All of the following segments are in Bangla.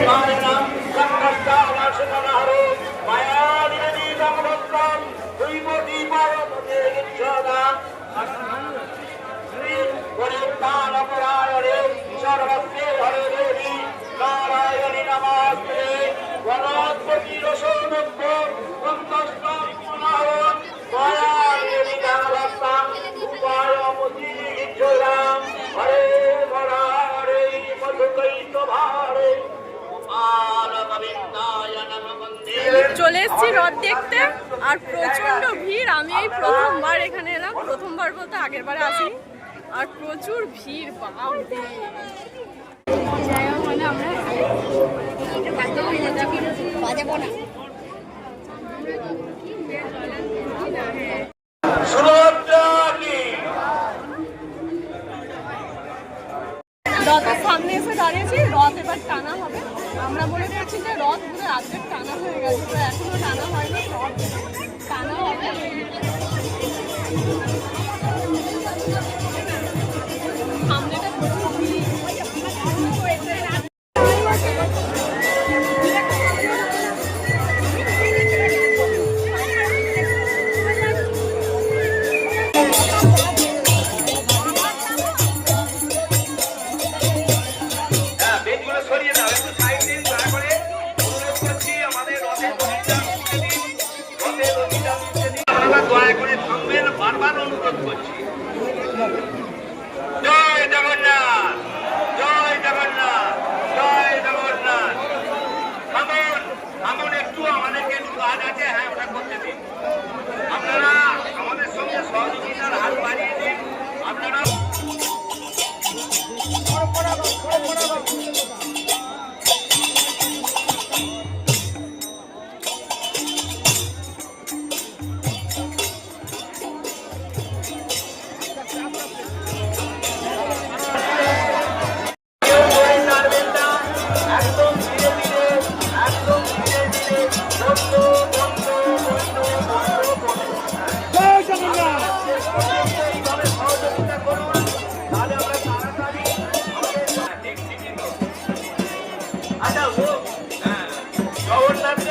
মায়নাম সংকষ্টানাশনাহারো মায়ানিবেদিতং চলে এসেছি রথ দেখতে। আর প্রচণ্ড ভিড়, আমি এই প্রথমবার এখানে এলাম, প্রথমবার বলতে আগের বারে আসিনি। আর প্রচুর ভিড় মানে রথের সামনে এসে দাঁড়িয়েছি, রথ এবার টানা হবে। আমরা বলে দিয়েছি যে রথ পুরো আর্ধেক টানা হয়ে গেছে তো এখনও টানা হয়নি, রথ টানা হবে। করে বারবার অনুরোধ করছি। জয় জগন্নাথ জয় জগন্নাথ জয় জগন্নাথ। থামুন থামুন একটু আমাদেরকে একটু কাজ আছে হ্যাঁ ওটা করতে দিন।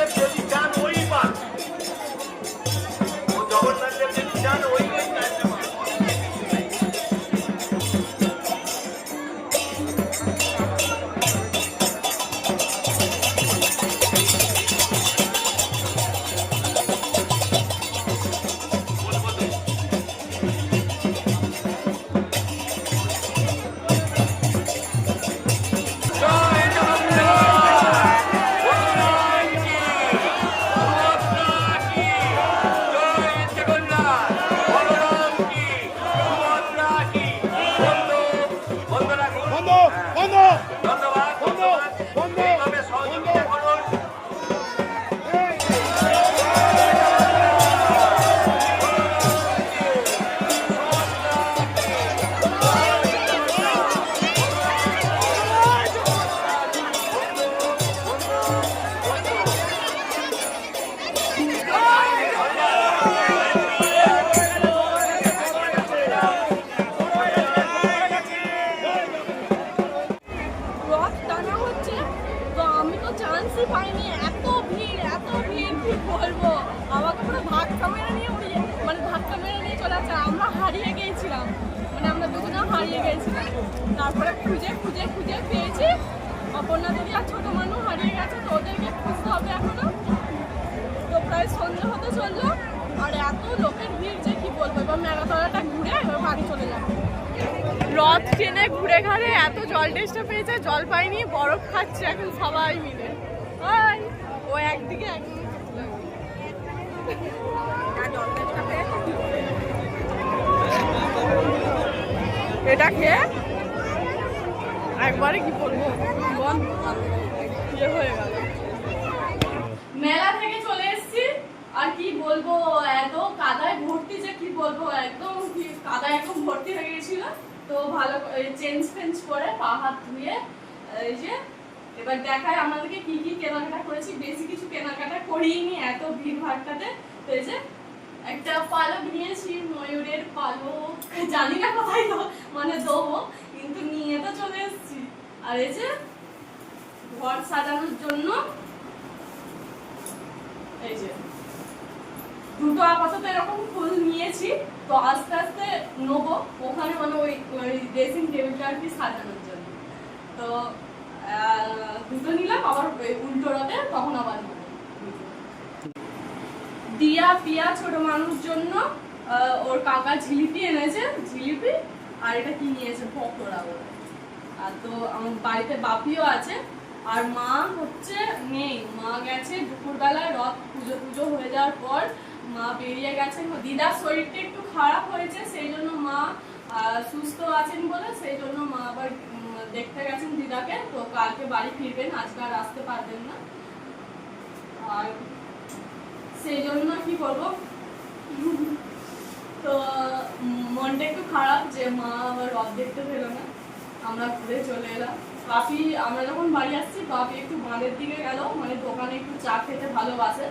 জগন্নাথের তারপরে খুঁজে খুঁজে খুঁজে পেয়েছি। অপর্ণা দিদি আর ছোটো মানুষ হারিয়ে গেছে, তো ওদেরকে খুঁজতে হবে এখনও। তো প্রায় সন্ধ্যে হতে চলল, আর এত লোকের ভিড় যে কি বলব? এবার মেলাতলাটা ঘুরে এবার বাড়ি চলে যাব। রথ ট্রেনে ঘুরে ঘাড়ে এত জল টেস্টটা পেয়েছে, জল পাইনি, বরফ খাচ্ছে এখন সবাই মিলে। ও একদিকে একদিকে। এটা খেয়ে একবারে কি বলব? হয়ে গেল। মেলা থেকে চলে এসেছি। আর কি বলব, এত কাদায় ভর্তি যে কি বলব, একদম কাদায় একদম ভর্তি হয়ে গেছিল। তো ভালো চেঞ্জ ফেঞ্জ করে পা হাত ধুয়ে, এই যে এবার দেখায় আমাদেরকে কি কি কেনাকাটা করেছি। বেশি কিছু কেনাকাটা করিনি, এত ভিড় ভাড়টাতে। তো এই যে একটা পালক নিয়েছি পালক জানি না কোথায় মানে দেবো। কিন্তু নিয়ে তো চলে এসেছি। আর এই যে ঘর সাজানোর জন্য এই যে দুটো আপাতত এরকম ফুল নিয়েছি। তো আস্তে আস্তে নেব। ওখানে মানে ওই ড্রেসিং টেবিলটা আর কি সাজানোর জন্য। তো আহ, দুটো নিলাম আবার উল্টো রথে তখন আবার দিয়া পিয়া ছোট মানুষ জন্য ওর কাকা ঝিলিপি এনেছে ঝিলিপি আর এটা কি নিয়েছে, পকোড়া বলে আর তো আমার বাড়িতে বাপিও আছে, আর মা হচ্ছে নেই মা গেছে দুপুরবেলায় রথ পুজো পুজো হয়ে যাওয়ার পর মা বেরিয়ে গেছেন দিদার শরীরটা একটু খারাপ হয়েছে, সেই জন্য মা সুস্থ আছেন বলে সেই জন্য মা আবার দেখতে গেছেন দিদাকে। তো কালকে বাড়ি ফিরবেন, আজকে আর আসতে পারবেন না। আর সেই জন্য কি করব তো মনটা একটু খারাপ যে মা আবার রথ দেখতে পেল না। আমরা ঘুরে চলে এলাম। বাপি, আমরা যখন বাড়ি আসছি, বাপি একটু বাঁধের দিকে গেল। মানে দোকানে একটু চা খেতে ভালোবাসে।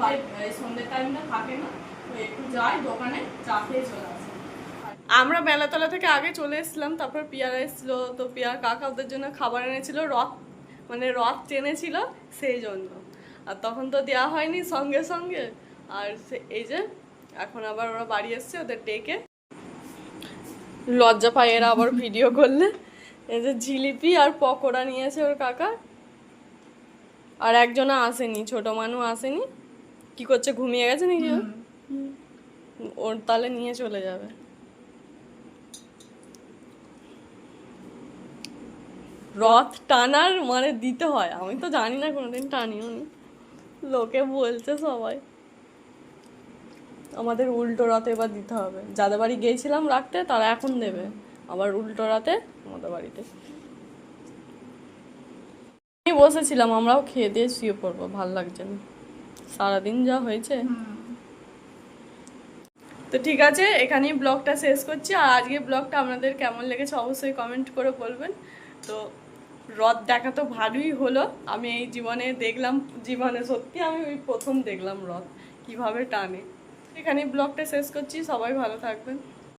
বাড়ি সন্ধ্যের টাইমটা থাকে না। তো একটু যাই দোকানে, চা খেয়ে চলে আসে। আমরা বেলাতলা থেকে আগে চলে এসেছিলাম। তারপর পিয়ারা এসেছিল। তো পিয়ার কাকা ওদের জন্য খাবার এনেছিল। রথ মানে রথ টেনেছিল সেই জন্য। আর তখন তো দেওয়া হয়নি সঙ্গে সঙ্গে। আর এই যে এখন আবার ওরা বাড়ি এসছে ওদের ডেকে। লজ্জা পায় এরা আবার ভিডিও করলে। এই যে জিলিপি আর পকোড়া নিয়েছে ওর কাকা। আর একজনা আসেনি ছোট মানু আসেনি। কি করছে ঘুমিয়ে গেছে নাকি? ওর তাহলে নিয়ে চলে যাবে। রথ টানার মানে দিতে হয়। আমি তো জানি না কোনোদিন টানিও নি লোকে বলছে সবাই। আমাদের উল্টো রাতে এবার দিতে হবে। যাদের বাড়ি গিয়েছিলাম রাখতে তারা এখন দেবে। আবার উল্টো রাতে আমাদের বাড়িতে। আমি বসেছিলাম, আমরাও খেয়ে দিয়ে শুয়ে পড়ব, ভালো লাগছে না। সারাদিন যা হয়েছে। তো ঠিক আছে, এখানেই ব্লগটা শেষ করছি। আর আজকে ব্লগটা আপনাদের কেমন লেগেছে অবশ্যই কমেন্ট করে বলবেন। তো রথ দেখা তো ভালোই হলো। আমি এই জীবনে দেখলাম, জীবনে সত্যি আমি ওই প্রথম দেখলাম রথ। কীভাবে টানে। এখানে ব্লগটা শেষ করছি সবাই ভালো থাকবেন।